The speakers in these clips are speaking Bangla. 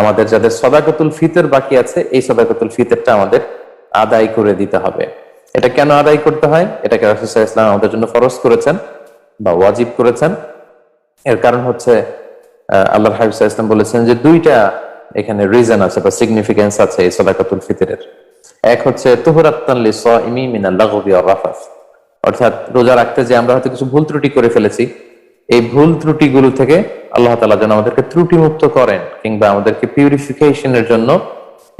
আমাদের যাদের সদাকতুল ফিতর বাকি আছে, এই সদাকতুল ফিতরটা আমাদের আদায় করে দিতে হবে। এটা কেন আদায় করতে হয়? এটাকে রাসূল ইসলাম আমাদের জন্য ফরজ করেছেন বা ওয়াজিব করেছেন। এর কারণ হচ্ছে আল্লাহ হাবিব ইসলাম বলেছেন যে দুইটা এখানে রিজন আছে বা সিগনিফিকেন্স আছে এই সদাকাতুল ফিতরের। এক হচ্ছে, তুহরাত্তান লিসাইমি মিনাল লাগবি ওয়ার রাফাস অর্থাৎ রোজা রাখতে যে আমরা হয়তো কিছু ভুল ত্রুটি করে ফেলেছি এই ভুল ত্রুটিগুলো থেকে আল্লাহ তাআলা যেন আমাদেরকে ত্রুটি মুক্ত করেন কিংবা আমাদেরকে পিউরিফিকেশনের জন্য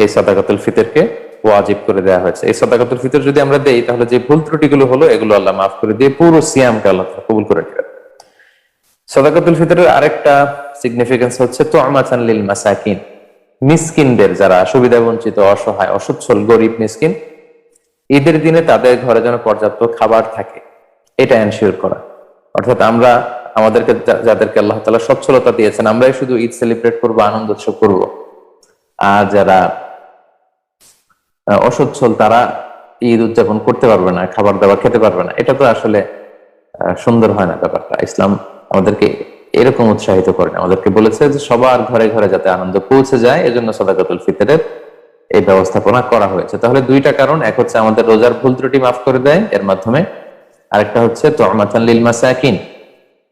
এই সদাকাতুল ফিতরকে ওয়াজিব করে দেওয়া হয়েছে। এই সদাকাতুল ফিতর যদি আমরা দেই, তাহলে যে ভুল ত্রুটিগুলো হলো, এগুলো আল্লাহ মাফ করে দিয়ে পুরো সিয়ামকে আল্লাহ তাআলা কবুল করে নেবেন। সদাকাতুল ফিতরের আরেকটা সিগনিফিকেন্স হচ্ছে তো আমাচান লিল মাসাকিন, মিসকিনদের যারা সুবিধা বঞ্চিত, অসহায়, অসচ্ছল, গরিব, মিসকিন, ঈদের দিনে তাদের ঘরে যেন পর্যাপ্ত খাবার থাকে, এটা এনশিওর করা। অর্থাৎ আমরা আমাদেরকে যাদেরকে আল্লাহ তালা সচ্ছলতা দিয়েছেন, আমরাই শুধু ঈদ সেলিব্রেট করব, আনন্দ উৎসব করব। আর যারা অসচ্ছল, তারা ঈদ উদযাপন করতে পারবে না, খাবার দাবার খেতে পারবে না। এটা তো আসলে সুন্দর হয় না ব্যাপারটা। ইসলাম আমাদেরকে এরকম উৎসাহিত করেন আমাদেরকে বলেছে যে সবার ঘরে ঘরে যাতে আনন্দ পৌঁছে যায়, এজন্য সদাকাতুল ফিতরের এই ব্যবস্থাপনা করা হয়েছে। তাহলে দুইটা কারণ, এক হচ্ছে আমাদের রোজার ভুল ত্রুটি মাফ করে দেয়, এর মাধ্যমে। আরেকটা হচ্ছে তোমাতান লিল মাসাকিন।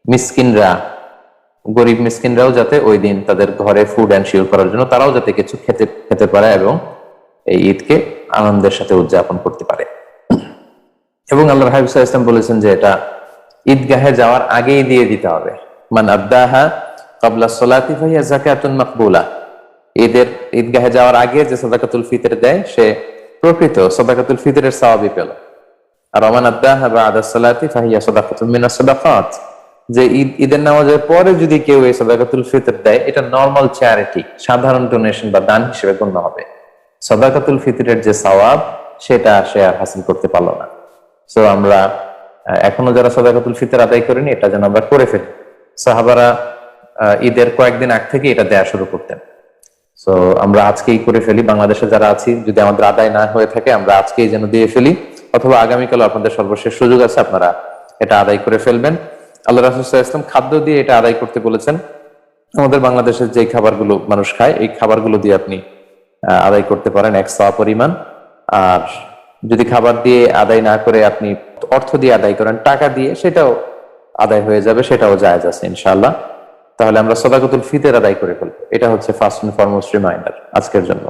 মিসকিনরা, গরিব মিসকিনরাও যাতে ওই দিন তাদের ঘরে ফুড এনশিওর করার জন্য তারাও যাতে কিছু খেতে খেতে পারে এবং এই ঈদকে আনন্দের সাথে উদযাপন করতে পারে। এবং আল্লাহ হাবিব সাল্লাল্লাহু আলাইহি ওয়াসাল্লাম বলেছেন যে এটা ঈদগাহে যাওয়ার আগেই দিয়ে দিতে হবে। মান আদ্দাহা কাবলা সলাতি ফাহিয়া যাকাতুন মাকবুলা। ঈদের, ঈদগাহে যাওয়ার আগে যে সাদাকাতুল ফিতর দেয়, সে প্রকৃত সাদাকাতুল ফিতরের সওয়াবই পেল। আর ওমান আদ্দাহা বাদা সলাতি ফাহিয়া সাদাকাতুন মিনাস সাদাকাত। যে ঈদ, ঈদের নামাজের পরে যদি কেউ এই সাদাকাতুল ফিতর দেয়, এটা নর্মাল চ্যারিটি সাধারণ ডোনেশন বা দান হিসেবে গণ্য হবে। সাদাকাতুল ফিতরের যে সওয়াব, সেটা সে আর হাসিল করতে পারল না। সো আমরা এখনও যারা সদাকাতুল ফিতর আদায় করিনি, এটা যেন আমরা করে ফেলি। সাহাবারা ঈদের কয়েকদিন আগ থেকে এটা দেয়া শুরু করতেন। সো আমরা আজকেই করে ফেলি। বাংলাদেশে যারা আছি, যদি আমাদের আদায় না হয়ে থাকে, আমরা আজকেই যেন দিয়ে ফেলি। অথবা আগামীকাল আপনাদের সর্বশেষ সুযোগ আছে, আপনারা এটা আদায় করে ফেলবেন। আল্লাহ রাসুল ইসলাম খাদ্য দিয়ে এটা আদায় করতে বলেছেন। আমাদের বাংলাদেশের যে খাবারগুলো মানুষ খায়, এই খাবারগুলো দিয়ে আপনি আদায় করতে পারেন এক সা পরিমাণ। আর যদি খাবার দিয়ে আদায় না করে আপনি অর্থ দিয়ে আদায় করেন, টাকা দিয়ে সেটাও আদায় হয়ে যাবে, সেটাও জায়েজ আছে ইনশাআল্লাহ। তাহলে আমরা সদাকতুল ফিতের আদায় করে ফেলব। এটা হচ্ছে ফার্স্ট অ্যান্ড ফরমোস্ট রিমাইন্ডার আজকের জন্য।